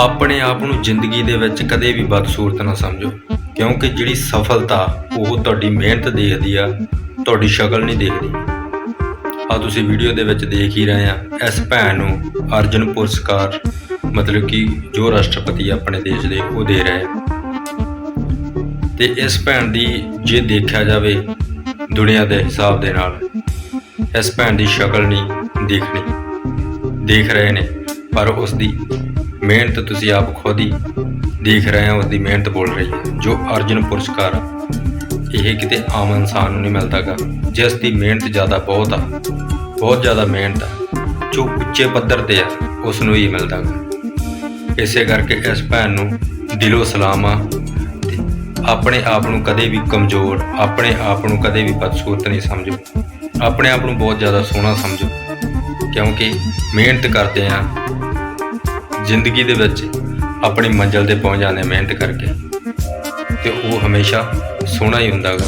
ਆਪਣੇ ਆਪ ਨੂੰ ਜ਼ਿੰਦਗੀ ਦੇ ਵਿੱਚ ਕਦੇ ਵੀ ਬਦਸੂਰਤ ਨਾ ਸਮਝੋ। ਕਿਉਂਕਿ ਜਿਹੜੀ ਸਫਲਤਾ, ਉਹ ਤੁਹਾਡੀ ਮਿਹਨਤ ਦੇਖਦੀ ਆ, ਤੁਹਾਡੀ ਸ਼ਕਲ ਨਹੀਂ ਦੇਖਦੀ। ਆ ਤੁਸੀਂ ਵੀਡੀਓ ਦੇ ਵਿੱਚ ਦੇਖ ਹੀ ਰਹੇ ਆ, ਇਸ ਭੈਣ ਨੂੰ ਅਰਜਨ ਪੁਰਸਕਾਰ, ਮਤਲਬ ਕਿ ਜੋ ਰਾਸ਼ਟਰਪਤੀ ਆਪਣੇ ਦੇਸ਼ ਦੇ ਉਹ ਦੇ ਰਹੇ। ਆ ਤੇ ਇਸ ਭੈਣ ਦੀ ਜੇ ਦੇਖਿਆ ਜਾਵੇ ਦੁਨੀਆ ਦੇ ਹਿਸਾਬ ਦੇ ਨਾਲ, ਇਸ ਭੈਣ ਦੀ ਸ਼ਕਲ ਨਹੀਂ ਦੇਖਣੀ, ਦੇਖ ਰਹੇ ਨੇ। ਪਰ ਉਸ ਦੀ ਮਿਹਨਤ ਤੁਸੀਂ ਆਪ ਖੁਦ ਹੀ ਦੇਖ ਰਹੇ ਹੋ ਉਸ ਦੀ ਮਿਹਨਤ ਬੋਲ ਰਹੀ ਹੈ। ਜੋ ਅਰਜਨ ਪੁਰਸਕਾਰ ਆ, ਇਹ ਕਿਤੇ ਆਮ ਇਨਸਾਨ ਨੂੰ ਨਹੀਂ ਮਿਲਦਾਗਾ ਜਿਸ ਦੀ ਮਿਹਨਤ ਜ਼ਿਆਦਾ ਬਹੁਤ ਆ ਬਹੁਤ ਜ਼ਿਆਦਾ ਮਿਹਨਤ ਆ ਜੋ ਉੱਚੇ ਪੱਧਰ ਤੇ ਆ ਉਸ ਨੂੰ ਹੀ ਮਿਲਦਾਗਾ। ਇਸੇ ਕਰਕੇ ਇਸ ਭੈਣ ਨੂੰ ਦਿਲੋਂ ਸਲਾਮ ਆ ਆਪਣੇ ਆਪ ਨੂੰ ਕਦੇ ਵੀ ਕਮਜ਼ੋਰ ਆਪਣੇ ਆਪ ਨੂੰ ਕਦੇ ਵੀ ਬਦਸੂਰਤ ਨਹੀਂ ਸਮਝੋ। ਆਪਣੇ ਆਪ ਨੂੰ ਬਹੁਤ ਜ਼ਿਆਦਾ ਸੋਹਣਾ ਸਮਝੋ। ਕਿਉਂਕਿ ਮਿਹਨਤ ਕਰਦੇ ਹਾਂ। ਜ਼ਿੰਦਗੀ ਦੇ ਵਿੱਚ ਆਪਣੀ ਮੰਜ਼ਿਲ ਤੇ ਪਹੁੰਚ ਜਾਂਦੇ ਮਿਹਨਤ ਕਰਕੇ। ਤੇ ਉਹ ਹਮੇਸ਼ਾ ਸੋਹਣਾ ਹੀ ਹੁੰਦਾ ਗਾ।